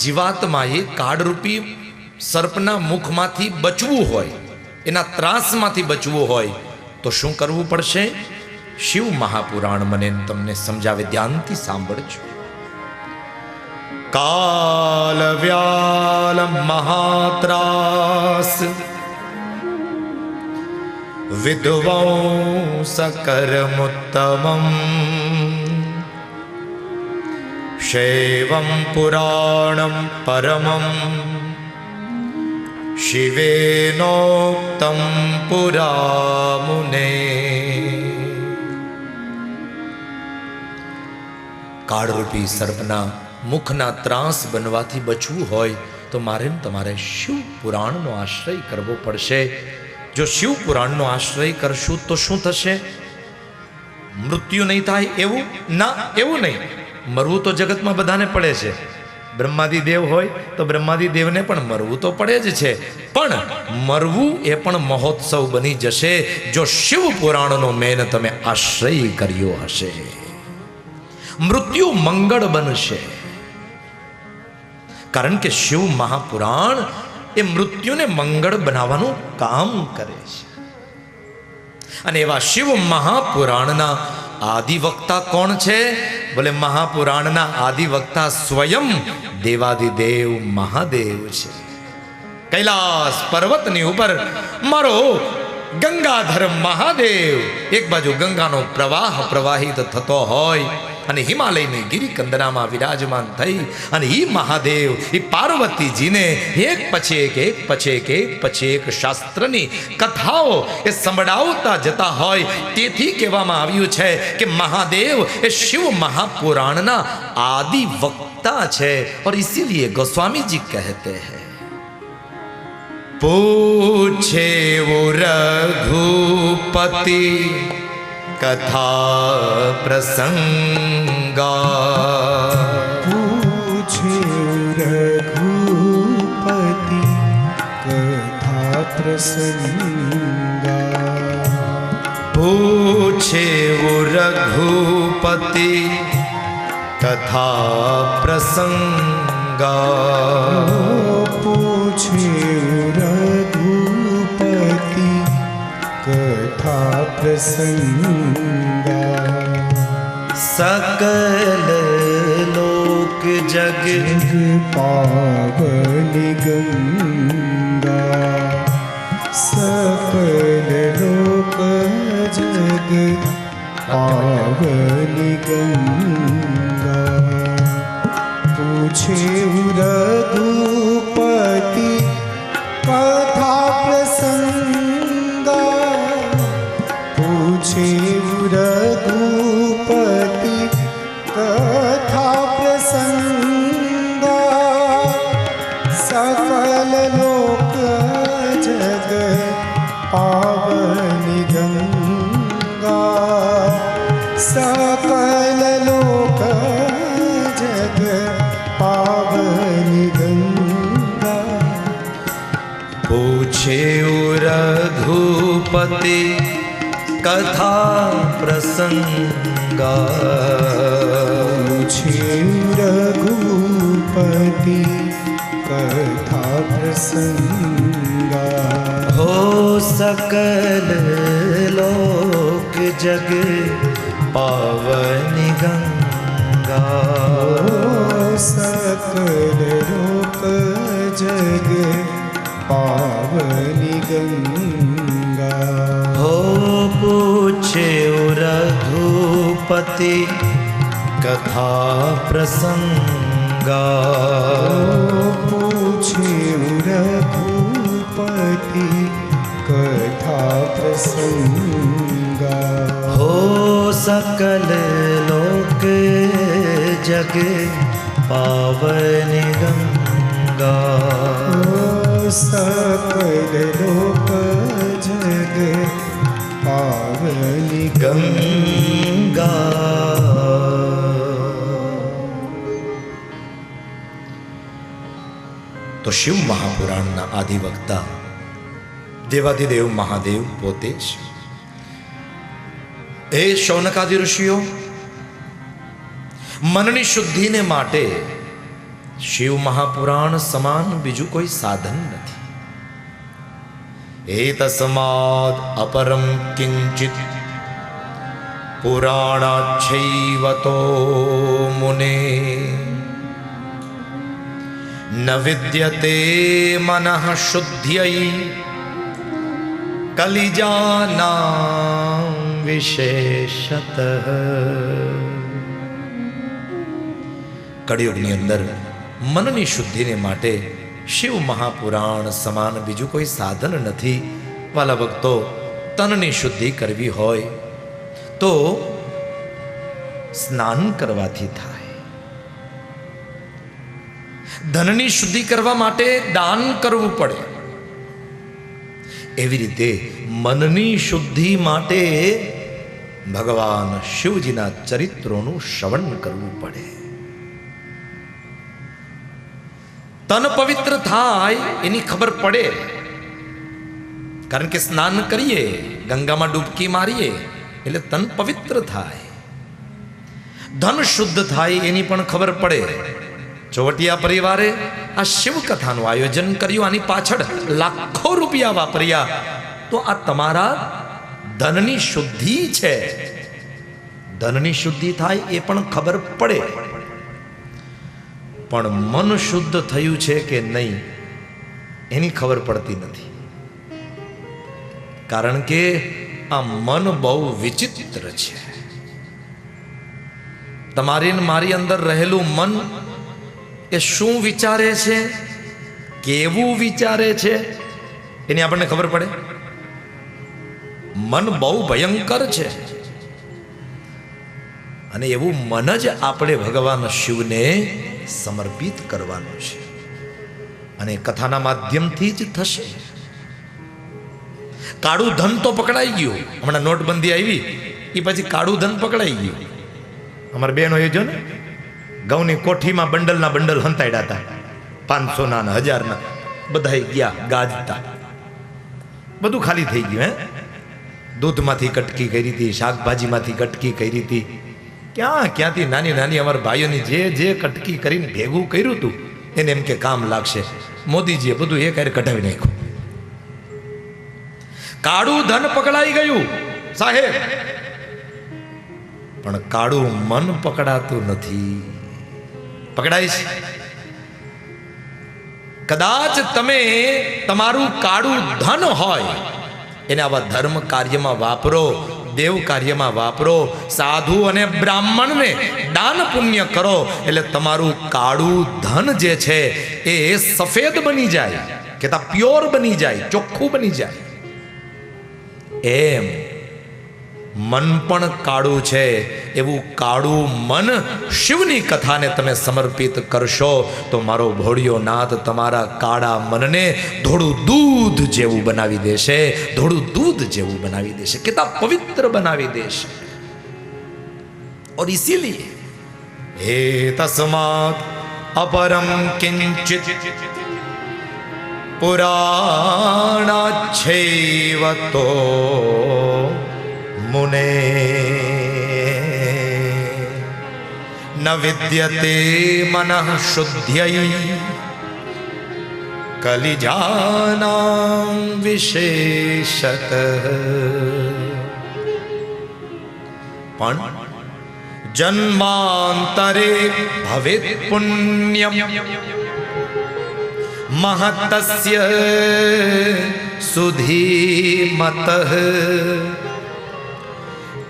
જીવાત્માએ કાળરૂપી સર્પના મુખમાંથી બચવું હોય, એના ત્રાસમાંથી બચવું હોય, તો શું કરવું પડશે? શિવ મહાપુરાણ મને તમને સમજાવે, ધ્યાનથી સાંભળજો. કાલ વ્યાલ મહાત્રાસ વિદ્વંસકરમુત્તમમ શૈવં પુરાણમ પરમમ શિવેનોક્તમ પુરામુને કાળરૂપી સર્પના મુખના ત્રાસ બનવાથી બચવું હોય તો મારે તમારે શિવ પુરાણનો આશ્રય કરવો પડશે। જો શિવ પુરાણનો આશ્રય કરશું તો શું થશે? મૃત્યુ નહીં થાય એવું? ના, એવું નહીં. મરવું તો જગતમાં બધાને પડે છે. બ્રહ્માદી દેવ હોય તો બ્રહ્માદી દેવને પણ મરવું તો પડે જ છે. પણ મરવું એ પણ મહોત્સવ બની જશે જો શિવ પુરાણનો મેન તમે આશ્રય કર્યો હશે. મૃત્યુ મંગળ બનશે. કારણ કે શિવ મહાપુરાણ એ મૃત્યુને મંગળ બનાવવાનું કામ કરે છે. અને એવા શિવ મહાપુરાણના આદિવક્તા કોણ છે? બોલે મહાપુરાણના આદિવક્તા સ્વયં દેવાદિદેવ મહાદેવ છે. કૈલાસ પર્વતની ઉપર મારો ગંગાધર મહાદેવ એક બાજુ ગંગાનો પ્રવાહ પ્રવાહિત થતો હોય અને હિમાલયની ગિરિકંદરામાં વિરાજમાન થઈ અને ઈ મહાદેવ એ પાર્વતીજીને એક પછી એક એક પછી એક એક પછી એક શાસ્ત્રની કથાઓ એ સંભળાવતા જતા હોય તેથી કહેવામાં આવ્યું છે કે મહાદેવ એ શિવ મહાપુરાણના આદિ વક્તા છે और इसीलिए गोस्वामी जी कहते हैं पूछे वो रघुपति કથા પ્રસંગા પૂછે રઘુપતિ કથા પ્રસંગા પૂછે રઘુપતિ કથા પ્રસંગા પૂછે प्रसंगा सकल लोक जग पावन गंगा सकल लोक जग पावन गंगा पूछे रघुपति कथा प्रसंग पूछे रघुपति कथा प्रसंगा પૂછે રઘુપતિ કથા પ્રસંગા हो सकल लोक जग पावन गंगा સકલ લોક જગ પાવની ગંગા हो पूछे रघुपति कथा प्रसंगा પૂછે રઘુપતિ કથા પ્રસંગા हो सकल लोक जग पावन गंगा સકલ લોક જગ પાવની ગંગા તો શિવ મહાપુરાણના આદિવક્તા દેવાધિદેવ મહાદેવ પોતે જ એ શૌનકાદિ ઋષિઓ મનની શુદ્ધિને માટે શિવ મહાપુરાણ સમાન બીજું કોઈ સાધન નથી. એ તસ્માદ અપરમ કિંચિત. પુરાણાચ્છૈવતો મુને. ન વિદ્યતે મનઃ શુદ્ધ્યૈ. કલિજાના વિશેષત. કળિયુગની અંદર મનની શુદ્ધિને માટે શિવ મહાપુરાણ સમાન બીજું કોઈ સાધન નથી. વાલા ભક્તો, તનની શુદ્ધિ કરવી હોય તો સ્નાન કરવાથી થાય. ધનની શુદ્ધિ કરવા માટે દાન કરવું પડે. એવી રીતે મનની શુદ્ધિ માટે ભગવાન શિવજીના ચરિત્રોનું શ્રવણ કરવું પડે. થાય એની ખબર પડે. કારણ કે સ્નાન કરીએ, ગંગામાં ડૂબકી મારીએ, એટલે તન પવિત્ર થાય. ધન શુદ્ધ થાય એની પણ ખબર પડે. ચોવટિયા પરિવારે આ શિવકથાનું આયોજન કર્યું. આની પાછળ લાખો રૂપિયા વાપર્યા. તો આ તમારા ધનની શુદ્ધિ છે. ધનની શુદ્ધિ થાય એ પણ ખબર પડે. પણ મન શુદ્ધ થયું છે કે નહીં, એની ખબર પડતી નથી. કારણ કે આ મન બહુ વિચિત્ર છે. તમારી મારી અંદર રહેલું મન એ શું વિચારે છે, કેવું વિચારે છે, એની આપણને ખબર પડે? મન બહુ ભયંકર છે. અને એવું મન જ આપણે ભગવાન શિવને સમર્પિત કરવાનો છે. અને કથાના માધ્યમથી જ થશે. કાળું ધન તો પકડાઈ ગયું. હમણાં નોટબંધી આવી. એ પછી કાળું ધન પકડાઈ ગયું. અમારા બેનો એ જો ને ઘઉંની કોઠીમાં બંડલના બંડલ હંતાડ્યા હતા. પાંચસોના ને હજારના. બધા ગયા ગાજતા. બધું ખાલી થઈ ગયું, હે? દૂધમાંથી કટકી કરી હતી, શાકભાજીમાંથી કટકી કરી હતી. ક્યાં? ક્યાંથી નાની નાની અમારા ભાઈઓની જે જે કટકી કરીને ભેગું કર્યું હતું એને એમ કે કામ લાગશે. મોદીજીએ બધું એ કાર્ય કઢાવી નાખ્યું. કાળું ધન પકડાઈ ગયું, સાહેબ. પણ કાળું મન પકડાતું નથી. પકડાય છે કદાચ તમે તમારું કાળું ધન હોય, એને આવા ધર્મ કાર્યમાં વાપરો. દેવ કાર્યમાં વાપરો, સાધુ અને બ્રાહ્મણને દાન પુણ્ય કરો, એટલે તમારું કાળું ધન જે છે એ સફેદ બની જાય, કે પ્યોર બની જાય, ચોખ્ખું બની જાય. એમ મન પણ કાળું છે એવું કાળું મન શિવની કથાને તમે સમર્પિત કરશો તો મારો ભોળિયો નાથ તમારા કાળા મનને ધોળું દૂધ જેવું બનાવી દેશે ધોળું દૂધ જેવું બનાવી દેશે કેટલા પવિત્ર બનાવી દેશે और इसीलिए हे तस्मात् अपरम किंचित पुराणाच्छैव મુને ન વિદ્યતે મન શુદ્ધ્ય કલિજાના વિશેષત પણ જન્માંતરે ભવે પુણ્યમ મહતસ્ય સુધીમત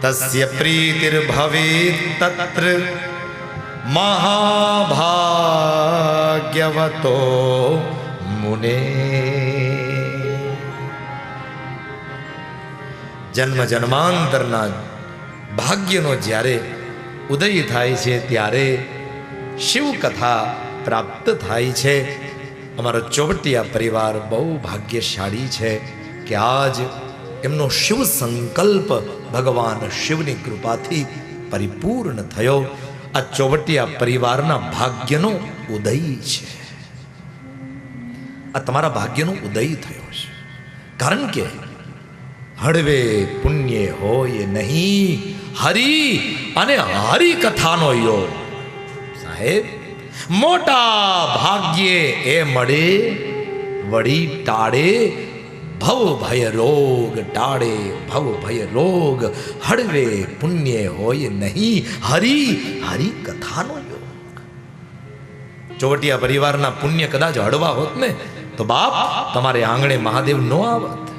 તસ્ય પ્રીતિર્ભવેત તત્ર મહાભાગ્યવતો મુને જન્મ જન્માંતરના ભાગ્યનો જ્યારે ઉદય થાય છે ત્યારે શિવ કથા પ્રાપ્ત થાય છે અમારો ચોવટિયા પરિવાર બહુ ભાગ્યશાળી છે કે આજ એમનો શિવ સંકલ્પ ભગવાન શિવની કૃપાથી પરિપૂર્ણ થયો. આ ચોવટિયા પરિવારના ભાગ્યનો ઉદય છે. આ તમારા ભાગ્યનો ઉદય થયો છે. કારણ કે હળવે પુણ્ય હોય નહીં. હરિ અને હરિ કથાનો યોગ. સાહેબ, મોટા ભાગ્યે એ મળે, વળી ટાળે ભવ ભય રોગ ટાળે ભવ ભય રોગ હળવે પુણ્ય હોય નહીં હરી હરી કથાનો યોગ ચોવટિયા પરિવારના પુણ્ય કદાચ હળવા હોત ને તો બાપ તમારે આંગણે મહાદેવ નો આવત